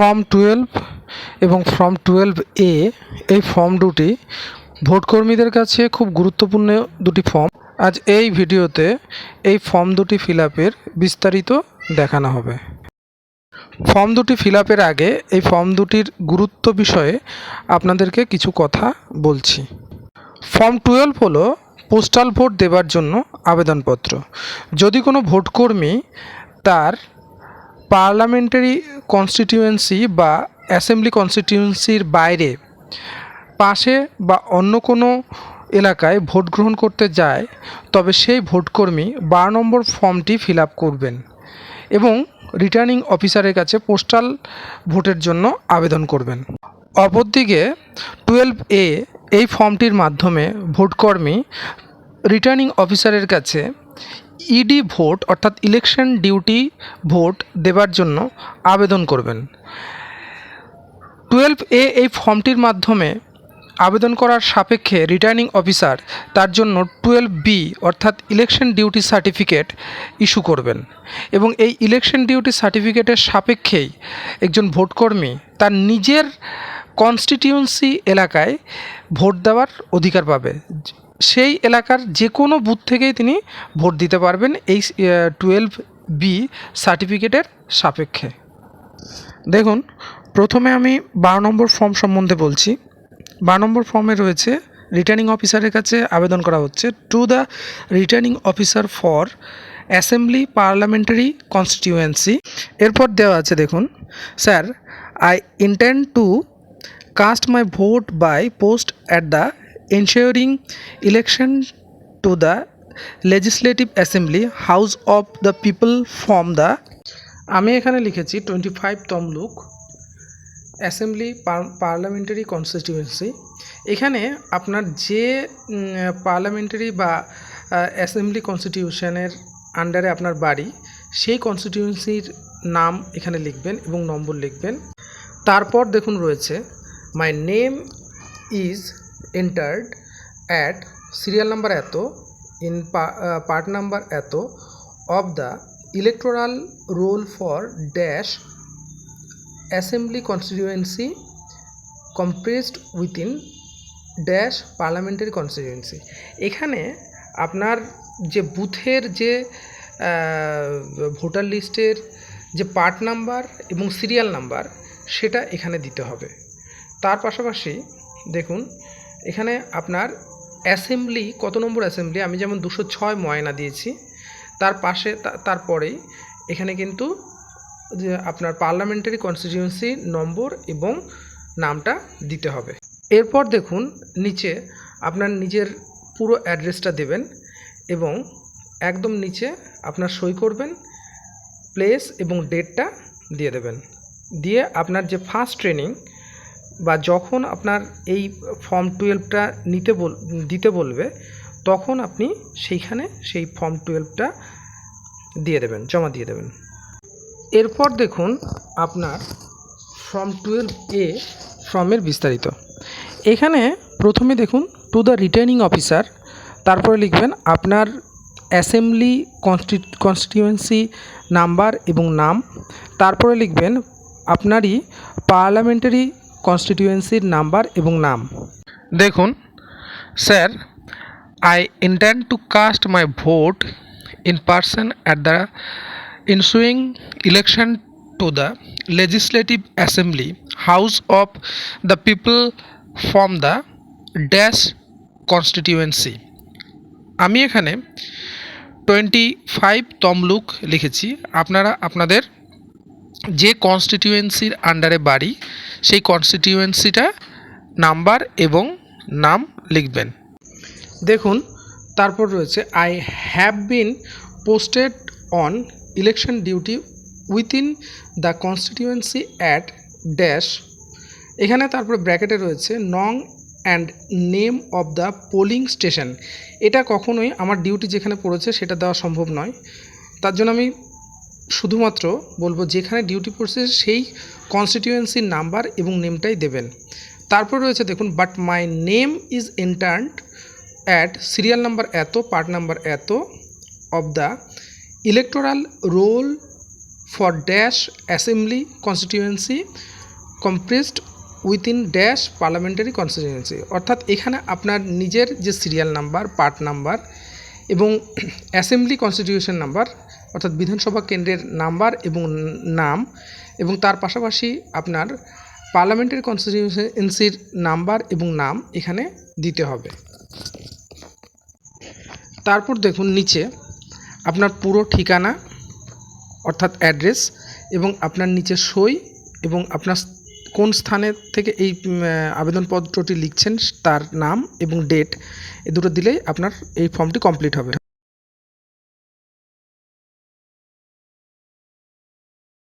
Form twelve এবং form twelve এ এই ফর্ম দুটি ভোটকর্মীদের কাছে খুব গুরুত্বপূর্ণ দুটি ফর্ম আজ এই ভিডিওতে এই ফর্ম দুটি ফিল বিস্তারিত দেখানো হবে। ফর্ম দুটি ফিল আগে এই ফর্ম দুটির গুরুত্ব বিষয়ে আপনাদেরকে কিছু কথা বলছি। ফর্ম টুয়েলভ হলো পোস্টাল ভোট দেবার জন্য আবেদনপত্র। যদি কোনো ভোটকর্মী তার পার্লামেন্টারি কনস্টিটিউয়েন্সি বা অ্যাসেম্বলি কনস্টিটিউয়েন্সির বাইরে পাশে বা অন্য কোনো এলাকায় ভোট গ্রহণ করতে যায়, তবে সেই ভোটকর্মী বারো নম্বর ফর্মটি ফিল আপ করবেন এবং রিটার্নিং অফিসারের কাছে পোস্টাল ভোটের জন্য আবেদন করবেন। অপরদিকে টুয়েলভ এ এই ফর্মটির মাধ্যমে ভোটকর্মী রিটার্নিং অফিসারের কাছে ইডি ভোট, অর্থাৎ ইলেকশন ডিউটি ভোট দেবার জন্য আবেদন করবেন। টুয়েলভ এ এই ফর্মটির মাধ্যমে আবেদন করার সাপেক্ষে রিটার্নিং অফিসার তার জন্য টুয়েলভ বি অর্থাৎ ইলেকশন ডিউটি সার্টিফিকেট ইস্যু করবেন। এবং এই ইলেকশন ডিউটি সার্টিফিকেটের সাপেক্ষেই একজন ভোটকর্মী তার নিজের কনস্টিটিউয়েন্সি এলাকায় ভোট দেওয়ার অধিকার পাবে। সেই এলাকার যে কোনো বুথ থেকেই তিনি ভোট দিতে পারবেন এই টুয়েলভ বি সার্টিফিকেটের সাপেক্ষে। দেখুন, প্রথমে আমি বারো নম্বর ফর্ম সম্বন্ধে বলছি। বারো নম্বর ফর্মে রয়েছে রিটার্নিং অফিসারের কাছে আবেদন করা হচ্ছে to the returning officer for assembly parliamentary constituency এরপর দেওয়া আছে, দেখুন sir I intend to cast my vote by post at the ensuing election to the legislative assembly house of the people from the আমি এখানে লিখেছি twenty five Tamluk assembly parliamentary constituency এখানে আপনার যে পার্লামেন্টারি বা অ্যাসেম্বলি কনস্টিটিউশনের আন্ডারে আপনার বাড়ি, সেই কনস্টিটিউয়েন্সির নাম এখানে লিখবেন এবং নম্বর লিখবেন। তারপর দেখুন রয়েছে my name is entered at serial number এত ইন পার্ট নাম্বার এত of the electoral roll for dash assembly constituency compressed within dash parliamentary constituency এখানে আপনার যে বুথের যে ভোটার লিস্টের যে পার্ট নাম্বার এবং সিরিয়াল নাম্বার সেটা এখানে দিতে হবে। তার পাশাপাশি দেখুন এখানে আপনার অ্যাসেম্বলি কত নম্বর অ্যাসেম্বলি আমি যেমন দুশো ছয় ময়না দিয়েছি, তার পাশে তারপরেই এখানে কিন্তু যে আপনার পার্লামেন্টারি কনস্টিটিউয়েন্সি নম্বর এবং নামটা দিতে হবে। এরপর দেখুন, নিচে আপনার নিজের পুরো অ্যাড্রেসটা দেবেন এবং একদম নিচে আপনার সই করবেন প্লেস এবং ডেটটা দিয়ে দেবেন। দিয়ে আপনার যে ফার্স্ট ট্রেনিং বা যখন আপনার এই ফর্ম টুয়েলভটা নিতে বল, দিতে বলবে, তখন আপনি সেইখানে সেই ফর্ম টুয়েলভটা দিয়ে দেবেন, জমা দিয়ে দেবেন। এরপর দেখুন আপনার ফর্ম টুয়েলভ এ ফর্মের বিস্তারিত। এখানে প্রথমে দেখুন টু দ্য রিটার্নিং অফিসার তারপরে লিখবেন আপনার অ্যাসেম্বলি কনস্টি কনস্টিটিউয়েন্সি নাম্বার এবং নাম, তারপরে লিখবেন আপনারই পার্লামেন্টারি কনস্টিটিউয়েন্সির নাম্বার এবং নাম। দেখুন, sir I intend to cast my vote in person at the ensuing election to the legislative assembly house of the people from the dash constituency আমি এখানে টোয়েন্টি ফাইভ তমলুক লিখেছি। আপনারা আপনাদের যে কনস্টিটিউয়েন্সির আন্ডারে বাড়ি, সেই কনস্টিটিউয়েন্সিটা নাম্বার এবং নাম লিখবেন। দেখুন, তারপর রয়েছে I have been posted on election duty within the constituency at dash এখানে তারপর ব্র্যাকেটে রয়েছে নং and name of the polling station এটা কখনোই আমার ডিউটি যেখানে পড়েছে সেটা দেওয়া সম্ভব নয়। তার জন্য আমি শুধুমাত্র বলব যেখানে ডিউটি পড়ছে সেই কনস্টিটিউয়েন্সির নাম্বার এবং নেমটাই দেবেন। তারপর রয়েছে দেখুন but my name is entered at serial number এত পার্ট নাম্বার এত of the electoral roll for dash assembly constituency compressed within dash parliamentary constituency অর্থাৎ এখানে আপনার নিজের যে সিরিয়াল নাম্বার পার্ট নাম্বার এবং অ্যাসেম্বলি কনস্টিটিউশন নাম্বার, অর্থাৎ বিধানসভা কেন্দ্রের নাম্বার এবং নাম এবং তার পাশাপাশি আপনার পার্লামেন্টের কনস্টিটিউয়েন্সির নাম্বার এবং নাম এখানে দিতে হবে। তারপর দেখুন নিচে আপনার পুরো ঠিকানা, অর্থাৎ অ্যাড্রেস এবং আপনার নিচে সই এবং আপনার কোন স্থানে থেকে এই আবেদনপত্রটি লিখছেন তার নাম এবং ডেট এ দুটো দিলেই আপনার এই ফর্মটি কমপ্লিট হবে।